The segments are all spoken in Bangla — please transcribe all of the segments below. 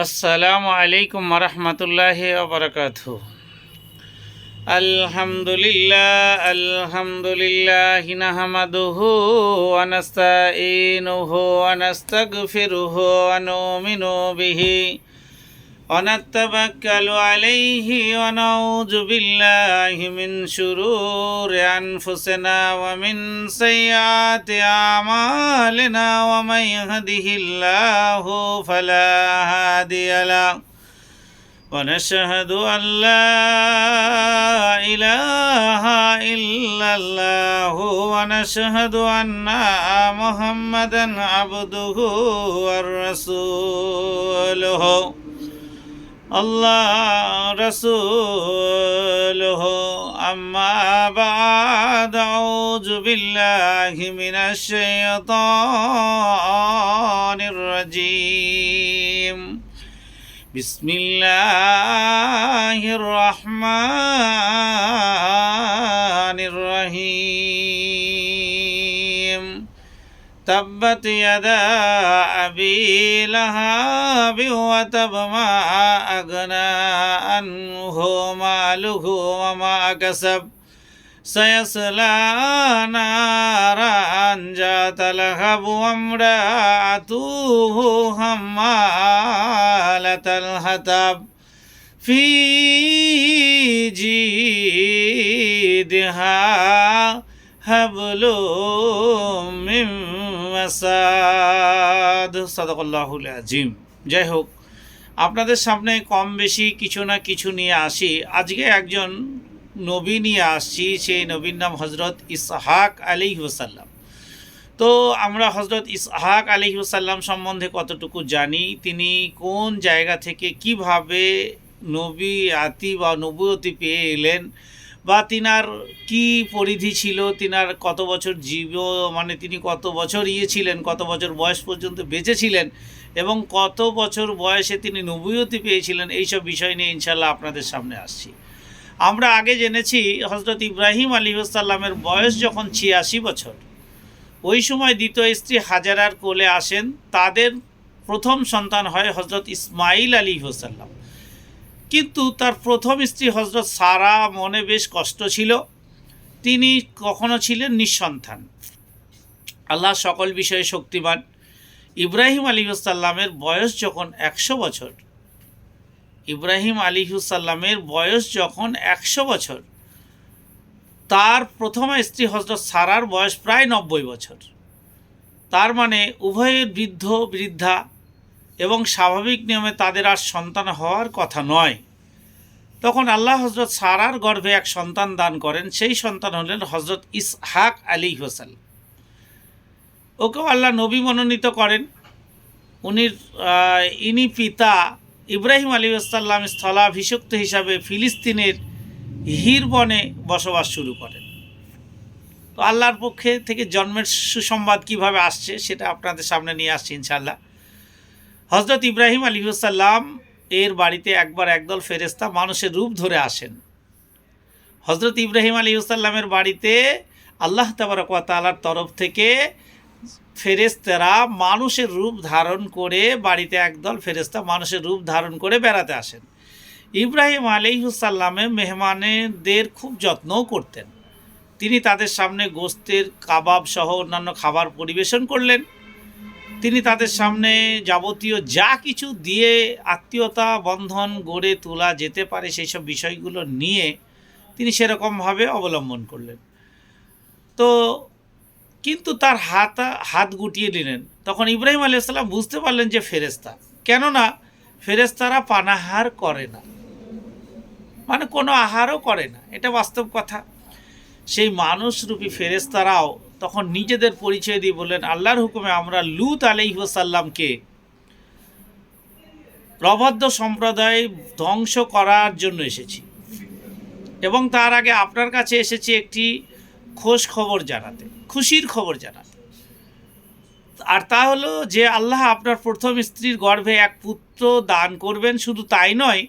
আসসালামু আলাইকুম রহমতুল্লাহ বরকাত আলহামদুলিল্লাহ আলহামদুলিল্লাহ নাহমাদুহু ওয়ানাস্তাইনুহু ওয়ানাস্তাগফিরুহু ওয়া নুমিনু বিহি। ونتوكل عليه ونعوذ بالله من شرور أنفسنا ومن سيئات أعمالنا ومن يهده الله فلا هادي له ونشهد أن لا إله إلا الله ونشهد أن محمدا عبده ورسوله الله رسوله. أما بعد أعوذ بالله من الشيطان الرجيم. بسم الله الرحمن الرحيم. تبت يدا أبي لهب وتب ما أغنى عنه ماله وما كسب سيصلى نارا ذات لهب وامرأته حمالة الحطب في جيدها حبل من আজিম। যাই হোক, আপনাদের সামনে কম বেশি কিছু না কিছু নিয়ে আসি। আজকে একজন নবী নিয়ে আসছি, সেই নবীর নাম হজরত ইসহাক আলী হুসাল্লাম তো আমরা হজরত ইসহাক আলী হুসাল্লাম সম্বন্ধে কতটুকু জানি, তিনি কোন জায়গা থেকে কীভাবে নবী আতি বা নবুয়তি পেয়ে এলেন বা তিনার কি পরিধি ছিল? তিনার কত বছর জীব মানে তিনি কত বছর ইয়ে ছিলেন, কত বছর বয়স পর্যন্ত বেঁচে ছিলেন এবং কত বছর বয়সে তিনি নবুয়তি পেয়েছিলেন এইসব বিষয় নিয়ে ইনশাল্লাহ আপনাদের সামনে আসছি। আমরা আগে জেনেছি হজরত ইব্রাহিম আলী সাল্লামের বয়স যখন ছিয়াশি বছর। ওই সময় দ্বিতীয় স্ত্রী হাজারার কোলে আসেন, তাদের প্রথম সন্তান হয় হজরত ইসমাইল আলী হোসাল্লাম কিন্তু তার প্রথম স্ত্রী হজরত সারা মনে বেশ কষ্ট ছিল। তিনি কখনো ছিলেন নিঃসন্তান। আল্লাহ সকল বিষয়ে শক্তিমান। ইব্রাহিম আলী সাল্লামের বয়স যখন একশো বছর। ইব্রাহিম আলিহুসাল্লামের বয়স যখন একশো বছর। তার প্রথম স্ত্রী হজরত সারার বয়স প্রায় নব্বই বছর। তার মানে উভয়ের বৃদ্ধ বৃদ্ধা এবং স্বাভাবিক নিয়মে তাদের আর সন্তান হওয়ার কথা নয়। তখন আল্লাহ হজরত সারার গর্ভে এক সন্তান দান করেন, সেই সন্তান হলেন হজরত ইসহাক আলী হোসাল ওকেও আল্লাহ নবী মনোনীত করেন। উনি ইনি পিতা ইব্রাহিম আলী আসাল্লাম স্থলাভিষিক্ত হিসাবে ফিলিস্তিনের হিরবনে বসবাস শুরু করেন। তো আল্লাহর পক্ষে থেকে জন্মের সুসংবাদ কীভাবে আসছে সেটা আপনাদের সামনে নিয়ে আসছি ইনশাল্লাহ হজরত ইব্রাহিম আলী সাল্লাম এর বাড়িতে একবার একদল ফেরেস্তা মানুষের রূপ ধরে আসেন। হজরত ইব্রাহিম আলী সাল্লামের বাড়িতে আল্লাহ তাবারকালার তরফ থেকে ফেরেস্তারা মানুষের রূপ ধারণ করে বাড়িতে একদল ফেরেস্তা মানুষের রূপ ধারণ করে বেড়াতে আসেন। ইব্রাহিম আলিহুসাল্লামে মেহমানেদের খুব যত্নও করতেন। তিনি তাদের সামনে গোস্তের কাবাব সহ অন্যান্য খাবার পরিবেশন করলেন। তিনি তাদের সামনে যাবতীয় যা কিছু দিয়ে আত্মীয়তা, বন্ধন গড়ে তোলা যেতে পারে সেই সব বিষয়গুলো নিয়ে তিনি সেরকমভাবে অবলম্বন করলেন। তো কিন্তু তার হাত হাত গুটিয়ে নিলেন। তখন ইব্রাহিম আলাইসাল্লাম বুঝতে পারলেন যে ফেরেস্তা কেননা ফেরেস্তারা পানাহার করে না। মানে কোনো আহারও করে না। এটা বাস্তব কথা। সেই মানুষরূপী ফেরেস্তারাও তখন নিজেদের পরিচয় দিয়ে বললেন, আল্লাহর হুকুমে আমরা লুত আলিহাসাল্লামকে প্রবদ্ধ সম্প্রদায় ধ্বংস করার জন্য এসেছি। এবং তার আগে আপনার কাছে এসেছি একটি খোঁজ খবর জানাতে, খুশির খবর জানাতে। আর তা হলো যে আল্লাহ আপনার প্রথম স্ত্রীর গর্ভে এক পুত্র দান করবেন, শুধু তাই নয়,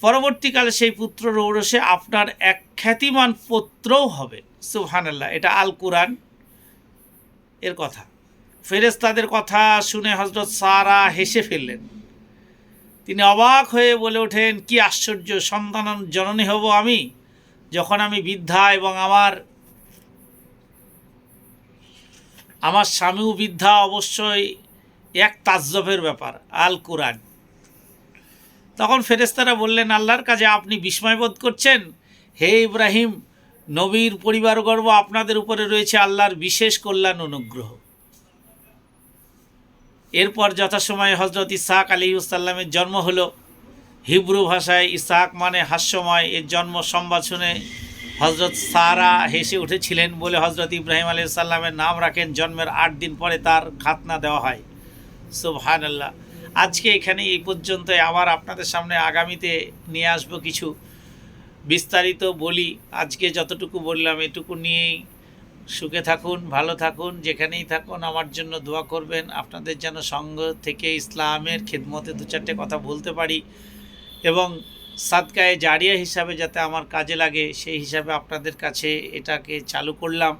পরবর্তীকালে সেই পুত্র রৌরসে আপনার এক খ্যাতিমান পুত্রও হবে। সুহানাল্লাহ এটা আল কুরআন এর কথা। ফেরেশতাদের কথা শুনে হজরত সারা হেসে ফেললেন। তিনি অবাক হয়ে বলে ওঠেন, কি আশ্চর্য সন্তান জননী হব আমি যখন আমি বৃদ্ধা এবং আমার আমার স্বামীও বৃদ্ধা, অবশ্যই এক তাজ্জবের ব্যাপার আল কোরআন তখন ফেরেস্তারা বললেন, আল্লাহর কাজে আপনি বিস্ময়বোধ করছেন? হে ইব্রাহিম নবীর পরিবারগর্ব আপনাদের উপরে রয়েছে আল্লাহর বিশেষ কল্যাণ অনুগ্রহ। এরপর যথাসময়ে হজরত ইসাহাক আলী সাল্লামের জন্ম হলো। হিব্রু ভাষায় ইসাহাক মানে হাস্যময়। এর জন্ম সংবাদ শুনে হজরত সারা হেসে উঠেছিলেন বলে হজরত ইব্রাহিম আলী সাল্লামের নাম রাখেন। জন্মের আট দিন পরে তার খাতনা দেওয়া হয়। সুবহান আল্লাহ আজকে এখানে এই পর্যন্ত আবার আপনাদের সামনে আগামীতে নিয়ে আসব কিছু বিস্তারিত বলি। আজকে যতটুকু বললাম, এটুকু নিয়েই সুখে থাকুন, ভালো থাকুন, যেখানেই থাকুন, আমার জন্য দোয়া করবেন। আপনাদের যেন সঙ্গ থেকে ইসলামের খেদমতে দু চারটে কথা বলতে পারি এবং সাদকায়ে জারিয়া হিসাবে যাতে আমার কাজে লাগে, সেই হিসাবে আপনাদের কাছে এটাকে চালু করলাম।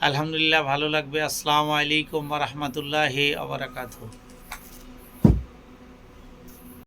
আলহামদুলিল্লাহ, ভালো লাগবে। আসসালামু আলাইকুম রহমতুল্লাহ আবরাকাতু